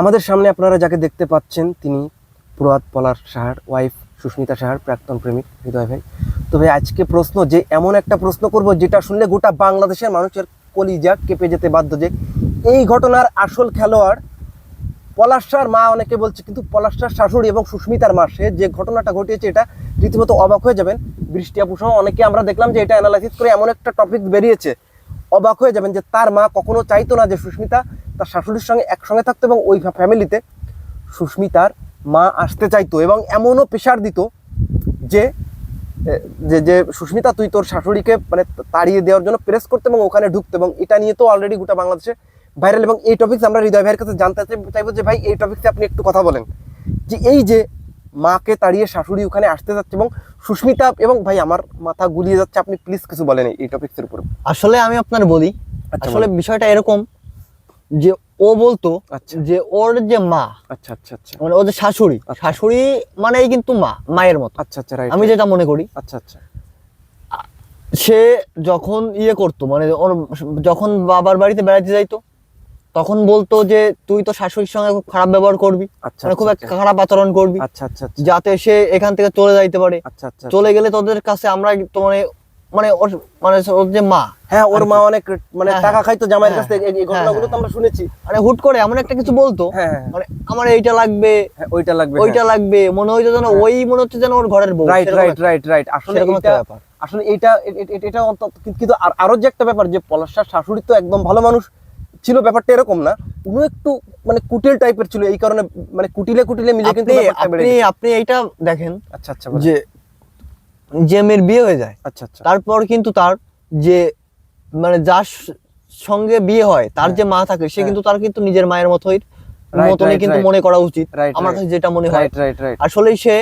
আমাদের সামনে আপনারা যাকে দেখতে পাচ্ছেন, তিনি প্রয়াত পলার সাহার ওয়াইফ সুস্মিতা সাহার প্রাক্তন প্রেমিক। হৃদয় ভাই তো ভাই আজকে প্রশ্ন যে, এমন একটা প্রশ্ন করব যেটা শুনলে গোটা বাংলাদেশের মানুষের কলিজা কেঁপে যেতে বাধ্য যে, এই ঘটনার আসল খেলোয়াড় পলাশার মা অনেকে বলছে, কিন্তু পলাশার শাশুড়ি এবং সুস্মিতার মা, সে যে ঘটনাটা ঘটিয়েছে এটা রীতিমতো অবাক হয়ে যাবেন। বৃষ্টি আপু সহ অনেকে আমরা দেখলাম যে এটা অ্যানালাইসিস করে এমন একটা টপিক বেরিয়েছে। অবাক হয়ে যাবেন যে তার মা কখনো চাইতো না যে সুস্মিতা তার শাশুড়ির সঙ্গে একসঙ্গে থাকতো এবং ওই ফ্যামিলিতে সুস্মিতার মা আসতে চাইতো এবং এমনও প্রেশার দিত যে যে যে সুস্মিতা, তুই তোর শাশুড়িকে মানে তাড়িয়ে দেওয়ার জন্য প্রেস করতে এবং ওখানে ঢুকতে এবং এটা নিয়ে তো অলরেডি গোটা বাংলাদেশে ভাইরাল এবং এই টপিকস আমরা হৃদয় ভাইয়ের কাছে জানতে চাই- চাইব যে ভাই এই টপিকসে আপনি একটু কথা বলেন। যে এই যে মাকে তাড়িয়ে শাশুড়ি ওখানে আসতে যাচ্ছে এবং সুস্মিতা এবং ভাই আমার মাথা গুলিয়ে যাচ্ছে আপনি প্লিজ কিছু বলেন এই- টপিক্সের উপর। আসলে আমি আপনার বলি আচ্ছা, আসলে বিষয়টা এরকম যে ও বলতো আচ্ছা। যে ওর যে মা আচ্ছা আচ্ছা আচ্ছা। মানে ও যে শাশুড়ি আচ্ছা। শাশুড়ি মানেই কিন্তু মা মায়ের মতো। আচ্ছা আচ্ছা রাইট আমি যেটা মনে করি আচ্ছা আচ্ছা। সে যখন ইয়ে করতো মানে ওর যখন বাবার বাড়িতে বেড়াতে যাইতো তখন বলতো যে তুই তো শাশুড়ির সঙ্গে খুব খারাপ ব্যবহার করবি। আচ্ছা মানে খুব আচ্ছা, একটা খারাপ আচরণ করবি। আচ্ছা আচ্ছা আচ্ছা। যাতে সে এখান থেকে চলে যাইতে পারে। আচ্ছা আচ্ছা চলে গেলে তোদের কাছে আমরা তো মানে মানে ওর মানে ওর যে মা। হ্যাঁ ওর মা অনেক মানে হ্যাঁ, টাকা খাইতো জামাইয়ের কাছ হ্যাঁ, থেকে। এই- ঘটনাগুলো তো হ্যাঁ, আমরা শুনেছি। মানে হুট করে এমন একটা কিছু বলতো। হ্যাঁ হ্যাঁ, মানে আমার এইটা লাগবে। হ্যাঁ ওইটা লাগবে ওইটা লাগবে। মনে হইতো যেন হ্যাঁ। ওই মনে হচ্ছে যেন ওর ঘরের বউ। রাইট রাইট রাইট রাইট আসলে সেরকম একটা ব্যাপার। আসলে এটা এটা কিন্তু- আরও যে একটা ব্যাপার যে পলাশার শাশুড়ি তো একদম ভালো মানুষ। ছিল ব্যাপারটা এরকম না। উনি একটু মানে কুটিল টাইপের ছিল এই কারণে মানে কুটিলে কুটিলে মিলে কিন্তু আপনি আপনি। এইটা দেখেন আচ্ছা আচ্ছা যে যে মেয়ের বিয়ে হয়ে যায়। আচ্ছা আচ্ছা। তারপর কিন্তু তার যে মানে যার সঙ্গে বিয়ে হয় তার হ্যাঁ। যে মা থাকে সে হ্যাঁ। কিন্তু তার কিন্তু নিজের মায়ের মতোই মতনই কিন্তু মনে করা উচিত। আমার কাছে যেটা মনে হয় আসলে সে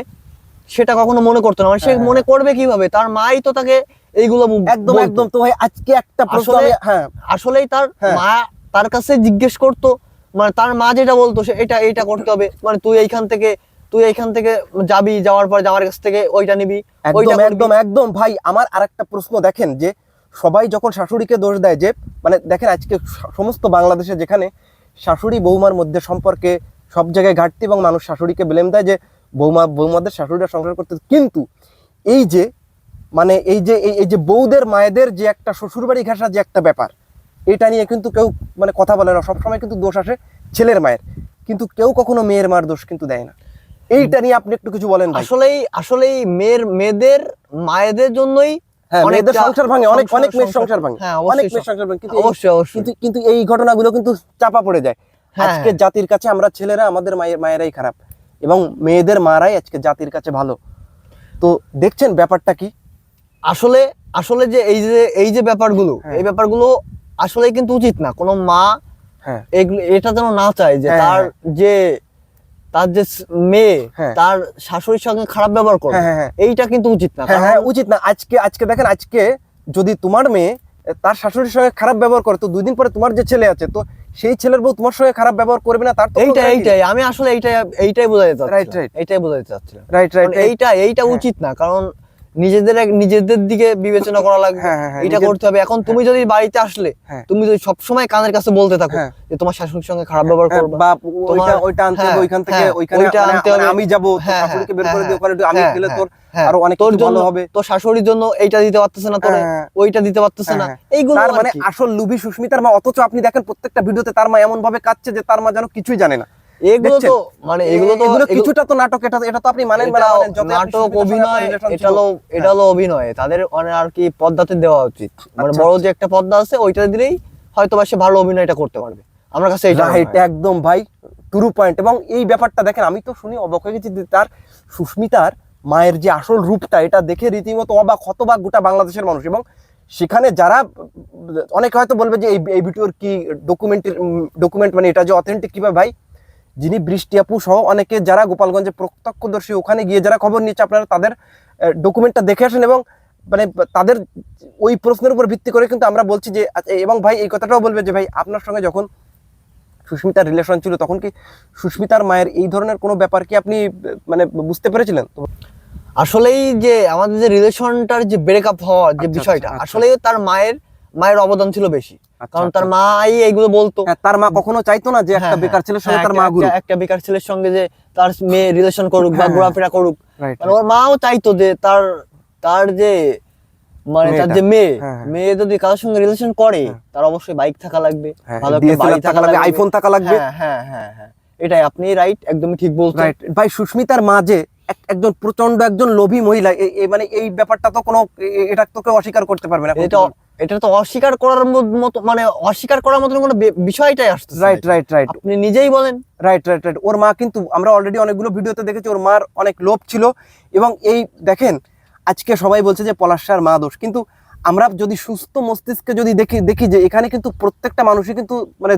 সেটা কখনো মনে করতো না। মানে সে হ্যাঁ, মনে করবে কীভাবে? তার মাই তো তাকে এইগুলো একদম একদম। তো ভাই আজকে একটা প্রশ্ন হ্যাঁ। আসলেই তার। মা তার কাছে জিজ্ঞেস করতো মানে তার মা যেটা বলতো সে এটা এইটা করতে হবে। মানে তুই এইখান থেকে তুই এইখান থেকে যাবি যাওয়ার পর যাওয়ার কাছ থেকে ওইটা নিবি একদম একদম একদম। ভাই আমার আরেকটা প্রশ্ন দেখেন যে সবাই যখন শাশুড়িকে দোষ দেয় যে মানে দেখেন আজকে সমস্ত বাংলাদেশে যেখানে শাশুড়ি বৌমার মধ্যে সম্পর্কে সব জায়গায় ঘাটতি এবং মানুষ শাশুড়িকে ব্লেম দেয় যে বৌমা বৌমাদের শাশুড়িরা সংসার করতে কিন্তু এই যে মানে এই যে এই- যে বৌদের মায়েদের যে একটা শ্বশুরবাড়ি ঘেঁষা যে একটা ব্যাপার এটা নিয়ে কিন্তু কেউ মানে কথা বলে না। সবসময় কিন্তু দোষ আসে ছেলের মায়ের। কিন্তু কেউ কখনো মেয়ের মার দোষ কিন্তু দেয় না। এইটা নিয়ে আপনি একটু কিছু বলেন আসলেই আসলেই মেয়ের মেয়েদের মায়েদের জন্যই হ্যাঁ অনেকটা মেয়েদের সংসার ভাঙে অনেক অনেক মেয়ের সংসার- সংসার ভাঙে। হ্যাঁ, অনেক মেয়ের সংসার ভাঙে। কিন্তু এই- অবশ্যই অবশ্যই। কিন্তু কিন্তু এই ঘটনাগুলো কিন্তু চাপা পড়ে যায়। হ্যাঁ, আজকে। জাতির কাছে আমরা ছেলেরা আমাদের মায়ের মায়েরাই খারাপ। এবং মেয়েদের মারাই আজকে জাতির কাছে ভালো। তো দেখছেন ব্যাপারটা কি? আসলে আসলে যে এই যে এই যে ব্যাপারগুলো। এই ব্যাপারগুলো আসলে কিন্তু উচিত না। কোনো মা হ্যাঁ। এটা যেন না চায় যে হ্যাঁ, তার হ্যাঁ। যে তার যে মেয়ে হ্যাঁ। তার শাশুড়ির সঙ্গে খারাপ ব্যবহার করে। এইটা কিন্তু উচিত না। হ্যাঁ হ্যাঁ উচিত না। আজকে আজকে দেখেন আজকে যদি তোমার মেয়ে তার শাশুড়ির সঙ্গে খারাপ ব্যবহার করে তো দুই দিন পরে তোমার যে ছেলে আছে তো সেই ছেলের বউ তোমার সঙ্গে খারাপ ব্যবহার করবে না? তার এইটা এইটাই আমি আসলে এইটাই এইটাই বোঝাতে চাচ্ছি right. এইটাই বোঝাতে চাচ্ছিলাম। রাইট রাইট এইটা এইটা। উচিত না। কারণ নিজেদের নিজেদের দিকে বিবেচনা করা লাগবে হ্যাঁ, হ্যাঁ, হ্যাঁ, এটা করতে হবে এখন তুমি যদি বাড়িতে আসলে। তুমি যদি সবসময় কানের কাছে বলতে থাকো। যে তোমার শাশুড়ির সঙ্গে খারাপ ব্যবহার করবে বা ওইটা ওইটা আনতে হবে ওইখান থেকে ওইখানে মানে- আনতে হবে। আমি যাব শাশুড়িকে বের করে একটু আমি গেলে তোর। আরও অনেক তোর জন্য হবে তোর শাশুড়ির জন্য এইটা দিতে পারতেছে না তোরে। ওইটা দিতে পারতেছে না এইগুলো মানে আসল লুবি সুস্মিতার মা অথচ আপনি দেখেন প্রত্যেকটা ভিডিওতে তার মা এমন ভাবে কাচ্ছে যে তার মা যেন কিছুই জানে না এগুলো তো মানে এগুলো তো এগুলো কিছুটা তো নাটক এটা এটা তো আপনি মানেন না আপনি নাটক অভিনয় এটা হলো এটা হলো অভিনয়। তাদের মানে আর কি পদ্মাতে দেওয়া উচিত। মানে আচ্ছা, বড় যে একটা পদ্মা আছে ওইটা দিলেই হয়তো সে ভালো অভিনয়টা করতে পারবে। আমার কাছে এটা মনে রাইট একদম ভাই টুরু পয়েন্ট এবং এই ব্যাপারটা দেখেন আমি তো শুনি অবাক হয়ে গেছি তার সুস্মিতার মায়ের যে আসল রূপটা এটা দেখে রীতিমতো অবাক হতবাক গোটা বাংলাদেশের মানুষ। এবং সেখানে যারা অনেকে হয়তো বলবে যে এই এই ভিডিওর কি ডকুমেন্টের ডকুমেন্ট মানে এটা যে অথেন্টিক কীভাবে ভাই? যিনি বৃষ্টি আপু সহ অনেকে যারা গোপালগঞ্জে প্রত্যক্ষদর্শী ওখানে গিয়ে যারা খবর নিয়েছে আপনারা তাদের ডকুমেন্টটা দেখে আসেন এবং মানে তাদের ওই প্রশ্নের উপর ভিত্তি করে কিন্তু আমরা বলছি যে আচ্ছা, এবং ভাই এই কথাটাও বলবে যে ভাই আপনার সঙ্গে যখন সুস্মিতার রিলেশন ছিল তখন কি সুস্মিতার মায়ের এই ধরনের কোনো ব্যাপার কি আপনি মানে বুঝতে পেরেছিলেন আসলেই যে আমাদের যে রিলেশনটার যে ব্রেকআপ হওয়ার যে আচ্ছা, বিষয়টা আচ্ছা, আচ্ছা। আসলেই তার মায়ের মায়ের অবদান ছিল বেশি। আচ্ছা, কারণ তার আচ্ছা। মাই এইগুলো বলতো। হ্যাঁ, তার মা কখনো চাইতো না যে একটা হ্যাঁ, বেকার ছেলের সঙ্গে হ্যাঁ, তার মা ঘুরুক। একটা- বেকার ছেলের সঙ্গে যে তার মেয়ে রিলেশন করুক বা। ঘোরাফেরা করুক। মানে ওর মাও চাইতো যে তার তার যে মানে তার যে মেয়ে। মেয়ে যদি কারোর সঙ্গে রিলেশন করে। তার অবশ্যই বাইক থাকা লাগবে ভালো একটা বাড়ি থাকা লাগবে আইফোন থাকা লাগবে। হ্যাঁ হ্যাঁ হ্যাঁ এটাই আপনি রাইট একদমই ঠিক বলছেন। রাইট ভাই সুস্মিতার মা যে এক- একজন প্রচণ্ড একজন লোভী মহিলা মানে এই ব্যাপারটা তো কোনো এটা তো কেউ অস্বীকার করতে পারবে না এটা এটা তো অস্বীকার করার মতো মানে অস্বীকার করার মতন কোনো বিষয়টাই আসছে রাইট রাইট রাইট আপনি নিজেই বলেন। রাইট রাইট রাইট ওর মা কিন্তু আমরা অলরেডি অনেকগুলো ভিডিওতে দেখেছি ওর মার অনেক লোভ ছিল। এবং এই দেখেন আজকে সবাই বলছে যে পলাশার মা দোষ। কিন্তু আমরা যদি সুস্থ মস্তিষ্কে যদি দেখি দেখি যে এখানে কিন্তু প্রত্যেকটা মানুষই কিন্তু মানে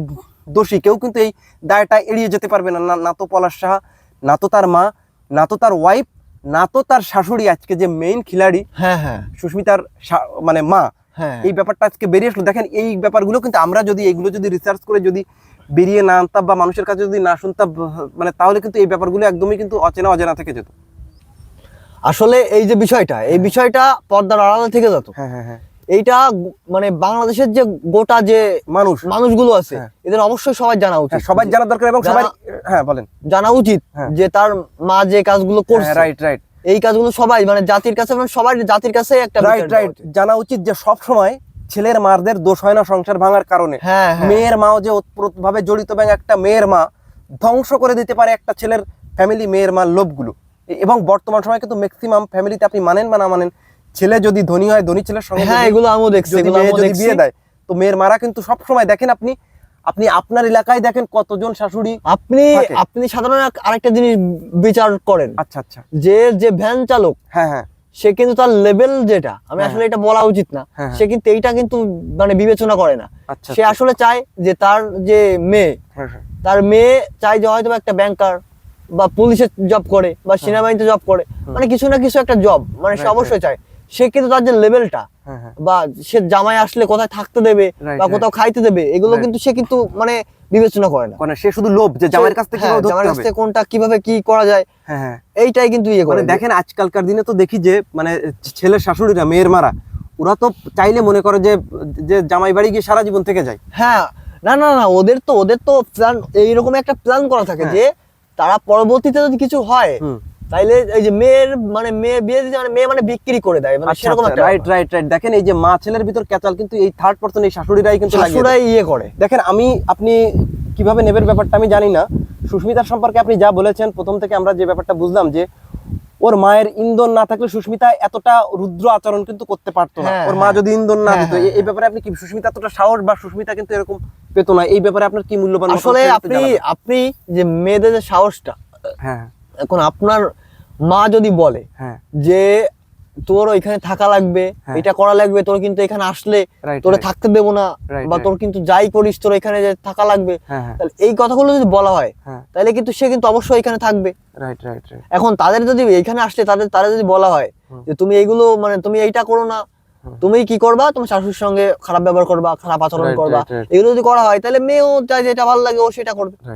দোষী। কেউ কিন্তু এই দায়টা এড়িয়ে যেতে পারবে না। না- না তো পলাশ সাহা না তো তার মা না তো তার ওয়াইফ না তো তার শাশুড়ি আজকে যে মেইন খিলাড়ি হ্যাঁ হ্যাঁ। সুস্মিতার মানে মা। এই ব্যাপারটা আজকে বেরিয়ে আসলো। দেখেন এই ব্যাপারগুলো কিন্তু আমরা যদি এগুলো যদি রিসার্চ করে যদি বেরিয়ে না আনতাম বা মানুষের কাছে যদি না শুনতাম মানে তাহলে কিন্তু এই ব্যাপারগুলো একদমই কিন্তু অচেনা অজানা থেকে যেত। আসলে এই যে বিষয়টা এই বিষয়টা পর্দার আড়ালে থেকে যেত। হ্যাঁ হ্যাঁ হ্যাঁ। এইটা মানে বাংলাদেশের যে গোটা যে মানুষ। মানুষগুলো আছে হ্যাঁ। এদের অবশ্যই সবাই জানা উচিত। সবাই জানা দরকার এবং সবাই হ্যাঁ বলেন। জানা উচিত হ্যাঁ। যে তার মা যে কাজগুলো করছে। রাইট রাইট এই কাজগুলো সবাই মানে জাতির কাছে মানে সবার জাতির কাছে একটা রাইট রাইট জানা উচিত যে সব সময় ছেলের মারদের দোষ হয় না সংসার ভাঙার কারণে। হ্যাঁ হ্যাঁ। মেয়ের মাও যে ওতপ্রোতভাবে জড়িত এবং একটা মেয়ের মা ধ্বংস করে দিতে পারে একটা ছেলের ফ্যামিলি মেয়ের মার লোভগুলো। এবং বর্তমান সময় কিন্তু ম্যাক্সিমাম ফ্যামিলিতে আপনি মানেন বা না মানেন ছেলে যদি ধনী হয় ধনী ছেলের সঙ্গে হ্যাঁ এগুলো আমিও দেখছি এগুলো আমিও দেখছি। বিয়ে দেয় তো মেয়ের মারা কিন্তু সব সময় দেখেন আপনি আপনি আপনার এলাকায় দেখেন কতজন শাশুড়ি আপনি আপনি সাধারণ আরেকটা জিনিস বিচার করেন। আচ্ছা আচ্ছা। যে যে ভ্যান চালক হ্যাঁ হ্যাঁ। সে কিন্তু তার লেভেল যেটা আমি হ্যাঁ। আসলে এটা বলা উচিত না। হ্যাঁ, সে কিন্তু এইটা কিন্তু মানে বিবেচনা করে না। আচ্ছা সে আসলে চায় যে তার যে মেয়ে হ্যাঁ, হ্যাঁ। তার মেয়ে চায় যে হয়তো একটা ব্যাংকার বা পুলিশে জব করে বা সেনাবাহিনীতে জব করে। মানে কিছু না কিছু একটা জব মানে সে অবশ্যই চায়। সে কিন্তু তার যে লেভেলটা হ্যাঁ, হ্যাঁ। বা সে জামাই আসলে কোথায় থাকতে দেবে বা কোথাও খাইতে দেবে এগুলো কিন্তু সে কিন্তু মানে বিবেচনা করে না। মানে সে শুধু লোভ যে জামাইয়ের কাছ থেকে হ্যাঁ, জামাইয়ের কাছ থেকে কোনটা কীভাবে কি করা যায় এইটাই কিন্তু ইয়ে করে মানে দেখেন আজকালকার দিনে তো দেখি যে মানে ছেলের শাশুড়িরা মেয়ের মারা ওরা তো চাইলে মনে করে যে যে জামাই বাড়ি গিয়ে সারা জীবন থেকে যায়। হ্যাঁ না না না ওদের তো ওদের তো প্ল্যান এইরকম একটা প্ল্যান করা থাকে। যে তারা পরবর্তীতে যদি কিছু হয় তাইলে এই যে মেয়ের মানে মেয়ে বিয়ে দিতে মানে মেয়ে মানে বিক্রি করে দেয় মানে সেরকম একটা রাইট রাইট রাইট দেখেন এই যে মা ছেলের ভিতর ক্যাচাল কিন্তু এই থার্ড পার্সন এই শাশুড়িরাই কিন্তু শাশুড়াই ইয়ে করে। দেখেন আমি আপনি কীভাবে নেবের ব্যাপারটা আমি জানি না। সুস্মিতার সম্পর্কে আপনি যা বলেছেন প্রথম থেকে আমরা যে ব্যাপারটা বুঝলাম যে ওর মায়ের ইন্ধন না থাকলে সুস্মিতা এতটা রুদ্র আচরণ কিন্তু করতে পারতো না। হ্যাঁ, ওর মা হ্যাঁ। যদি ইন্ধন না হ্যাঁ, দিত এই- ব্যাপারে আপনি কি সুস্মিতা এতটা সাহস বা সুস্মিতা কিন্তু এরকম পেতো না? এই ব্যাপারে আপনার কি মূল্যবান আসলে আপনি আপনি যে মেয়েদের যে সাহসটা হ্যাঁ। এখন আপনার মা যদি বলে হ্যাঁ। যে তোর ওইখানে থাকা লাগবে হ্যাঁ। এটা করা লাগবে তোর কিন্তু এখানে আসলে তোরে থাকতে দেবো না বা তোর কিন্তু যাই করিস তোর এখানে থাকা লাগবে হ্যাঁ তাহলে এই কথাগুলো যদি বলা হয় তাহলে কিন্তু সে কিন্তু অবশ্যই এখানে থাকবে। এখন তাদের যদি এখানে আসলে তাদের তারা যদি বলা হয় যে তুমি এইগুলো মানে তুমি এইটা করো না তুমি কি করবা? তোমার শাশুড়ির সঙ্গে খারাপ ব্যবহার করবা খারাপ আচরণ করবা. এগুলো যদি করা হয় তাহলে মেয়েও চায় যেটা ভালো লাগে ও সেটা করবে।